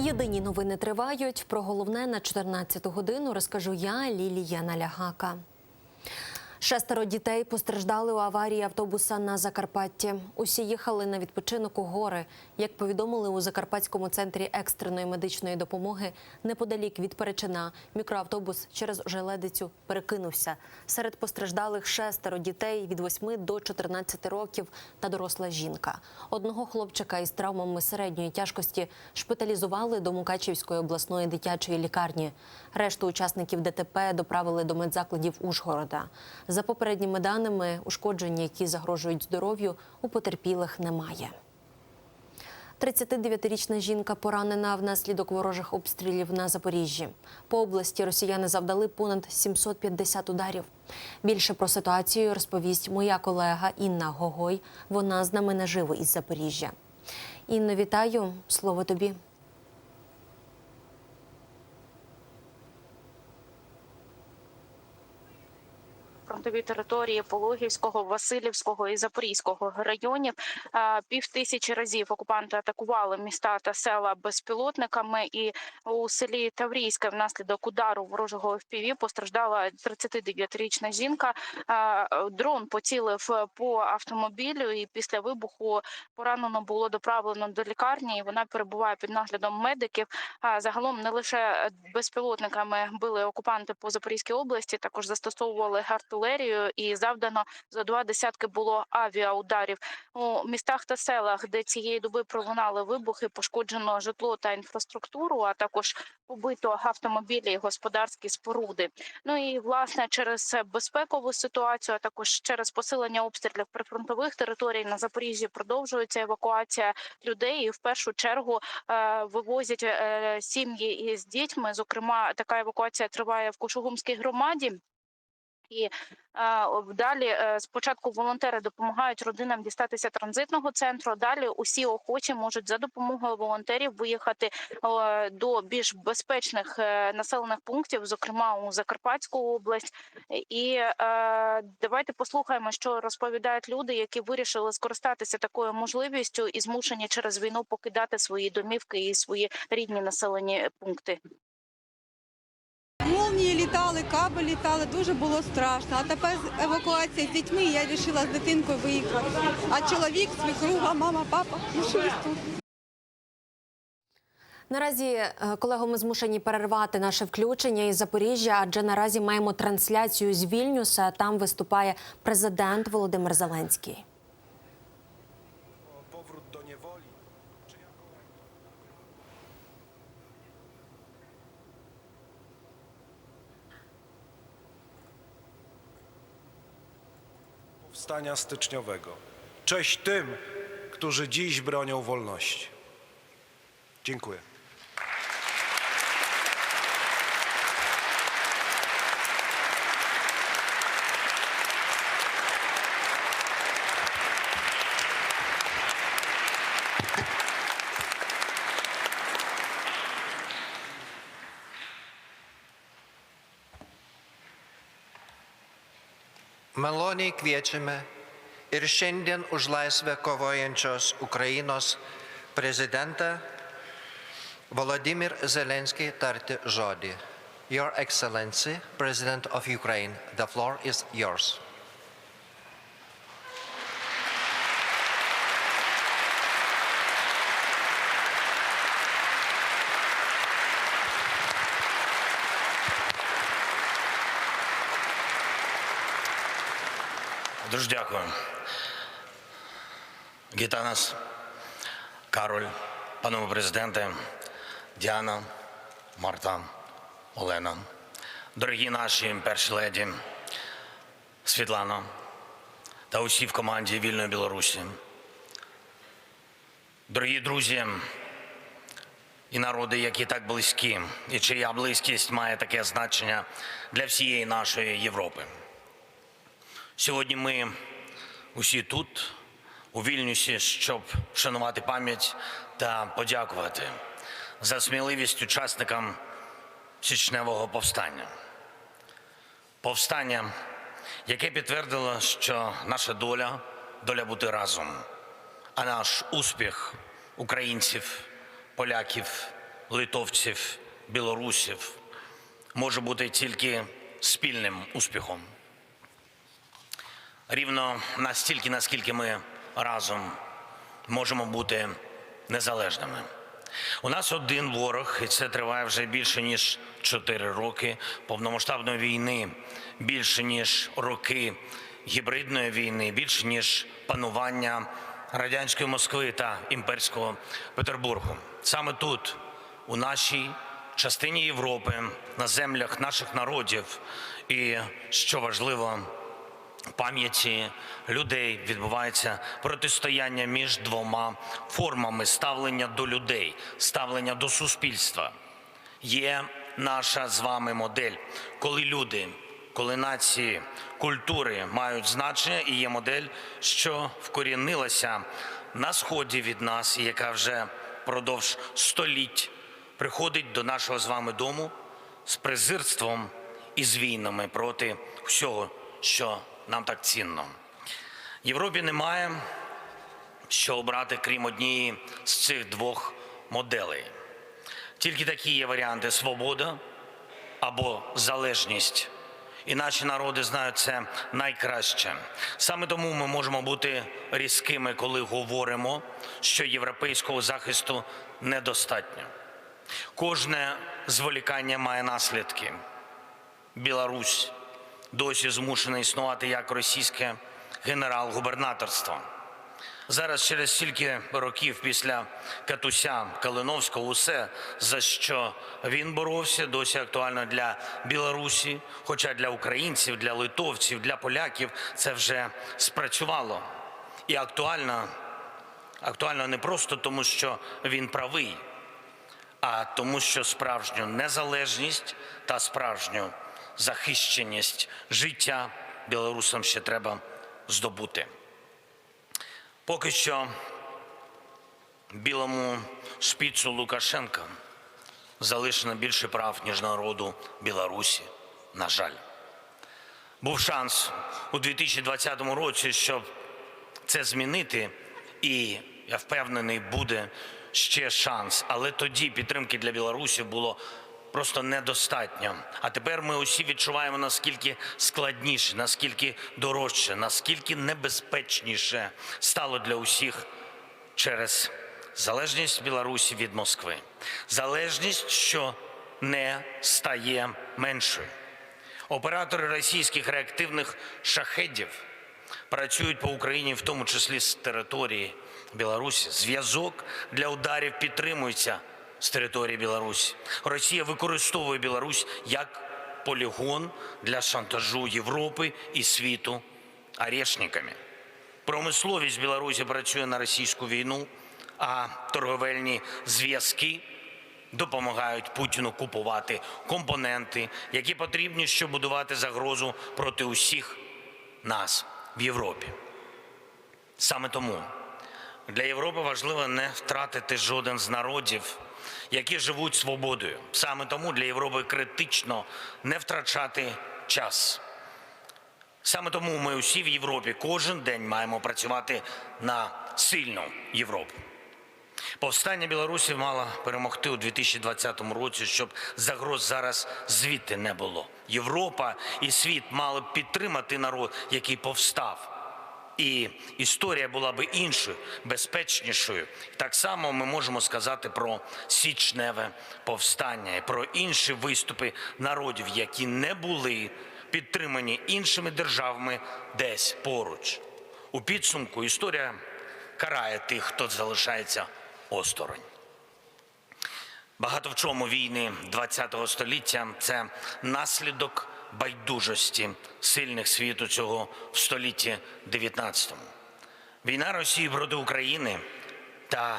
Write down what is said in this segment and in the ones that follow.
Єдині новини тривають. Про головне на 14 годину розкажу я, Лілія Налягака. Шестеро дітей постраждали у аварії автобуса на Закарпатті. Усі їхали на відпочинок у гори. Як повідомили у Закарпатському центрі екстреної медичної допомоги, неподалік від Перечина мікроавтобус через желедицю перекинувся. Серед постраждалих шестеро дітей від 8 до 14 років та доросла жінка. Одного хлопчика із травмами середньої тяжкості шпиталізували до Мукачівської обласної дитячої лікарні. Решту учасників ДТП доправили до медзакладів Ужгорода. За попередніми даними, ушкодження, які загрожують здоров'ю, у потерпілих немає. 39-річна жінка поранена внаслідок ворожих обстрілів на Запоріжжі. По області росіяни завдали понад 750 ударів. Більше про ситуацію розповість моя колега Інна Гогой. Вона з нами наживо із Запоріжжя. Інно, вітаю. Слово тобі. Фронтові території Пологівського, Васильівського і Запорізького районів. Пів тисячі разів окупанти атакували міста та села безпілотниками. І у селі Таврійське внаслідок удару ворожого ФПВ постраждала 39-річна жінка. Дрон поцілив по автомобілю, і після вибуху поранено було доправлено до лікарні. і Вона перебуває під наглядом медиків. А Загалом не лише безпілотниками били окупанти по Запорізькій області, також застосовували артилерію і завдано за два десятки було авіаударів у містах та селах, де цієї доби пролунали вибухи, пошкоджено житло та інфраструктуру, а також побито автомобілі і господарські споруди. Ну і власне через безпекову ситуацію, а також через посилення обстрілів прифронтових територій на Запоріжжі продовжується евакуація людей. І в першу чергу е, вивозять е, сім'ї із дітьми. Зокрема, така евакуація триває в Кушугумській громаді. І далі е, спочатку волонтери допомагають родинам дістатися транзитного центру. Далі усі охочі можуть за допомогою волонтерів виїхати до більш безпечних е, населених пунктів, зокрема у Закарпатську область. І е, давайте послухаємо, що розповідають люди, які вирішили скористатися такою можливістю і змушені через війну покидати свої домівки і свої рідні населені пункти. Літали, каби літали, дуже було страшно. А тепер евакуація з дітьми, я вирішила з дитинкою виїхати. А чоловік, свекруга, мама, папа лишились тут. Наразі, е, колего, ми змушені перервати наше включення із Запоріжжя, адже наразі маємо трансляцію з Вільнюса. Там виступає президент Володимир Зеленський. Powstania styczniowego. Cześć tym, którzy dziś bronią wolności. Dziękuję. Maloniai kviečiame ir šiandien už laisvę kovojančios Ukrainos prezidentą Volodymyr Zelenskį tarti žodį. Your Excellency, President of Ukraine, the floor is yours. Дуже дякую. Гітанас, Кароль, панове президенте, Діана, Марта, Олена, дорогі наші перші леді, Світлана та усі в команді Вільної Білорусі. Дорогі друзі і народи, які так близькі, і чия близькість має таке значення для всієї нашої Європи. Сьогодні ми усі тут, у Вільнюсі, щоб вшанувати пам'ять та подякувати за сміливість учасникам січневого повстання. Повстання, яке підтвердило, що наша доля доля бути разом, а наш успіх українців, поляків, литовців, білорусів може бути тільки спільним успіхом. Рівно настільки, наскільки ми разом можемо бути незалежними. У нас один ворог, і це триває вже більше ніж 4 роки повномасштабної війни, більше ніж роки гібридної війни, більше ніж панування радянської Москви та імперського Петербургу. Саме тут, у нашій частині Європи, на землях наших народів, і що важливо, пам'яті людей відбувається протистояння між двома формами ставлення до людей, ставлення до суспільства. Є наша з вами модель, коли люди, коли нації, культури мають значення, і є модель, що вкорінилася на сході від нас, і яка вже впродовж століть приходить до нашого з вами дому з презирством і з війнами проти всього, що нам так цінно. Європі немає що обрати, крім однієї з цих двох моделей. Тільки такі є варіанти: свобода або залежність. І наші народи знають це найкраще. Саме тому ми можемо бути різкими, коли говоримо, що європейського захисту недостатньо. Кожне зволікання має наслідки. Білорусь досі змушена існувати як російське генерал-губернаторство. Зараз, через стільки років після Катуся Калиновського, усе, за що він боровся, досі актуально для Білорусі, хоча для українців, для литовців, для поляків це вже спрацювало. І актуально, актуально не просто тому, що він правий, а тому, що справжню незалежність та справжню захищеність життя білорусам ще треба здобути. Поки що білому шпіцу Лукашенка залишено більше прав, ніж народу Білорусі. На жаль, був шанс у 2020 році, щоб це змінити, і я впевнений, буде ще шанс. Але тоді підтримки для Білорусі було просто недостатньо. А тепер ми усі відчуваємо наскільки складніше, наскільки дорожче, наскільки небезпечніше стало для усіх через залежність Білорусі від Москви. Залежність, що не стає меншою. Оператори російських реактивних шахедів працюють по Україні, в тому числі з території Білорусі. Зв'язок для ударів підтримується з території Білорусі. Росія використовує Білорусь як полігон для шантажу Європи і світу арешниками. Промисловість Білорусі працює на російську війну, а торговельні зв'язки допомагають Путіну купувати компоненти, які потрібні, щоб будувати загрозу проти усіх нас в Європі. Саме тому для Європи важливо не втратити жоден з народів, які живуть свободою. Саме тому для Європи критично не втрачати час. Саме тому ми усі в Європі кожен день маємо працювати на сильну Європу. Повстання білорусів мало перемогти у 2020 році, щоб загроз зараз звідти не було. Європа і світ мали б підтримати народ, який повстав. І історія була би іншою, безпечнішою. Так само ми можемо сказати про січневе повстання і про інші виступи народів, які не були підтримані іншими державами десь поруч. У підсумку історія карає тих, хто залишається осторонь. Багато в чому війни ХХ століття це наслідок байдужості сильних світу цього в столітті XIX. Війна Росії проти України та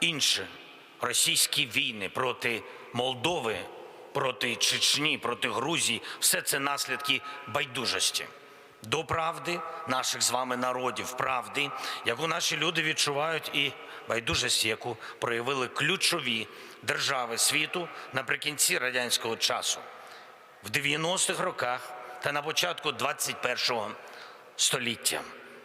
інші російські війни проти Молдови, проти Чечні, проти Грузії все це наслідки байдужості до правди наших з вами народів, правди, яку наші люди відчувають, і байдужості, яку проявили ключові держави світу наприкінці радянського часу, в 90-х роках та на початку 21-го століття,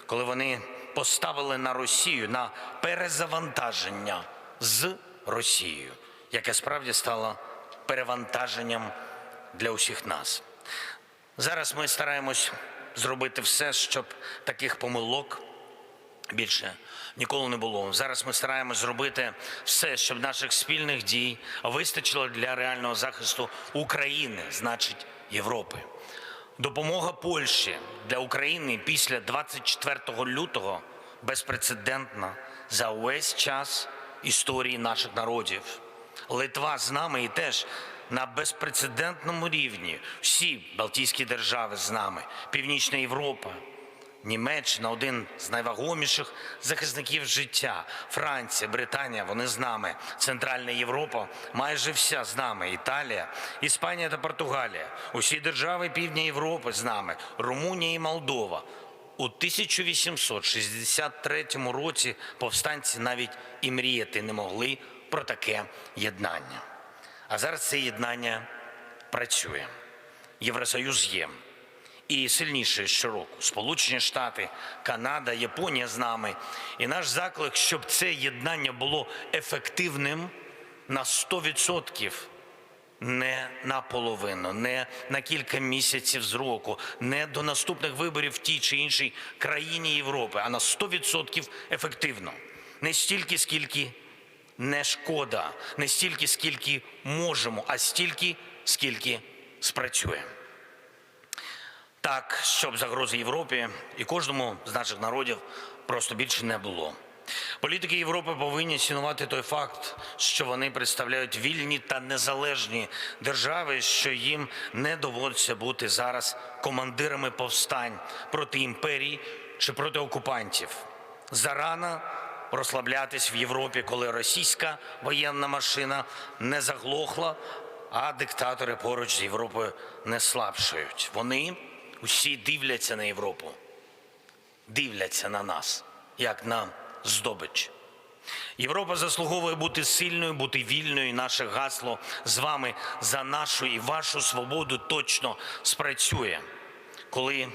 коли вони поставили на Росію на перезавантаження з Росією. яке справді стало перевантаженням для усіх нас. Зараз ми стараємось зробити все, щоб таких помилок більше ніколи не було. Зараз ми стараємось зробити все, щоб наших спільних дій вистачило для реального захисту України, значить Європи. Допомога Польщі для України після 24 лютого безпрецедентна за увесь час історії наших народів. Литва з нами і теж на безпрецедентному рівні. Всі Балтійські держави з нами, Північна Європа, Німеччина один з найвагоміших захисників життя. Франція, Британія, вони з нами. Центральна Європа майже вся з нами. Італія, Іспанія та Португалія. Усі держави Півдня Європи з нами. Румунія і Молдова. У 1863 році повстанці навіть і мріяти не могли про таке єднання. А зараз це єднання працює. Євросоюз є і сильніше щороку. Сполучені Штати, Канада, Японія з нами. І наш заклик, щоб це єднання було ефективним на 100%. Не наполовину, не на кілька місяців з року, не до наступних виборів в тій чи іншій країні Європи, а на 100% ефективно. Не стільки, скільки не шкода, не стільки, скільки можемо, а стільки, скільки спрацює. Так, щоб загрози Європі і кожному з наших народів просто більше не було. Політики Європи повинні цінувати той факт, що вони представляють вільні та незалежні держави, що їм не доводиться бути зараз командирами повстань проти імперій чи проти окупантів. Зарано розслаблятись в Європі, коли російська воєнна машина не заглохла, а диктатори поруч з Європою не слабшають. Вони усі дивляться на Європу, дивляться на нас, як на здобич. Європа заслуговує бути сильною, бути вільною. І Наше гасло з вами за нашу і вашу свободу точно спрацює. Коли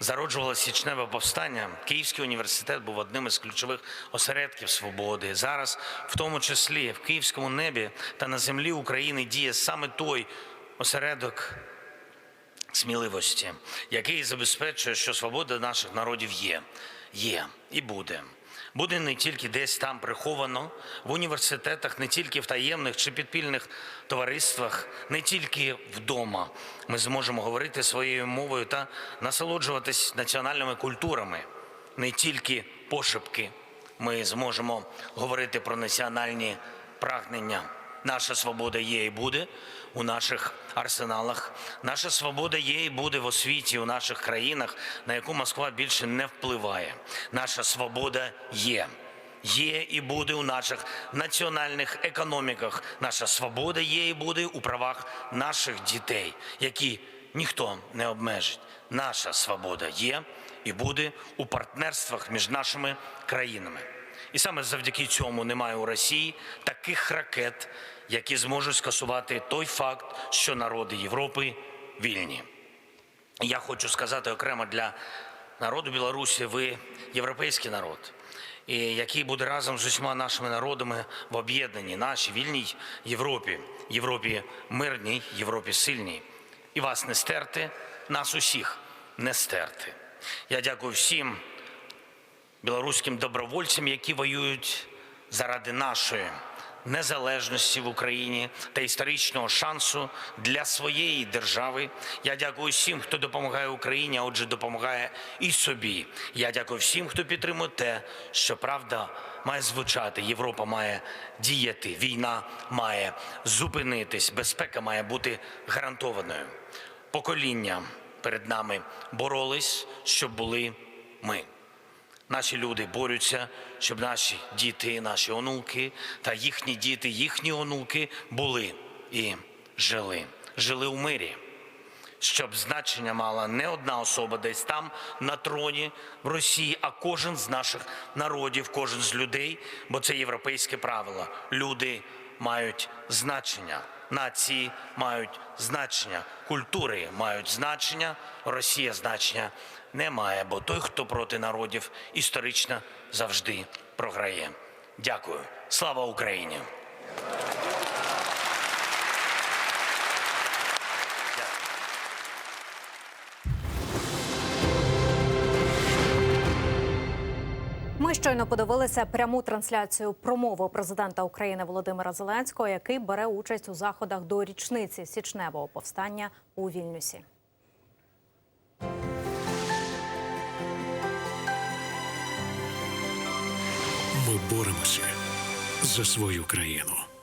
зароджувалося січневе повстання, Київський університет був одним із ключових осередків свободи. Зараз, в тому числі, в київському небі та на землі України діє саме той осередок сміливості, який забезпечує, що свобода наших народів є, є і буде. Буде не тільки десь там приховано, в університетах, не тільки в таємних чи підпільних товариствах, не тільки вдома. Ми зможемо говорити своєю мовою та насолоджуватись національними культурами, не тільки пошепки. Ми зможемо говорити про національні прагнення. Наша свобода є і буде у наших арсеналах. Наша свобода є і буде в освіті у наших країнах, на яку Москва більше не впливає. Наша свобода є. Є і буде у наших національних економіках. Наша свобода є і буде у правах наших дітей, які ніхто не обмежить. Наша свобода є і буде у партнерствах між нашими країнами. І саме завдяки цьому немає у Росії таких ракет, які зможуть скасувати той факт, що народи Європи вільні. Я хочу сказати окремо для народу Білорусі, ви європейський народ, і який буде разом з усіма нашими народами в об'єднаній нашій вільній Європі, Європі мирній, Європі сильній. І вас не стерти, нас усіх не стерти. Я дякую всім білоруським добровольцям, які воюють заради нашої незалежності в Україні та історичного шансу для своєї держави. Я дякую всім, хто допомагає Україні, а отже, допомагає і собі. Я дякую всім, хто підтримує те, що правда має звучати. Європа має діяти, війна має зупинитись, безпека має бути гарантованою. Покоління перед нами боролись, щоб були ми. Наші люди борються, щоб наші діти, наші онуки та їхні діти, їхні онуки були і жили, жили у мирі, щоб значення мала не одна особа десь там на троні в Росії, а кожен з наших народів, кожен з людей, бо це європейське правило. Люди мають значення, нації мають значення, культури мають значення, Росія значення немає, бо той, хто проти народів, історично завжди програє. Дякую. Слава Україні! Ми щойно подивилися пряму трансляцію промови президента України Володимира Зеленського, який бере участь у заходах до річниці січневого повстання у Вільнюсі. Боремося за свою країну.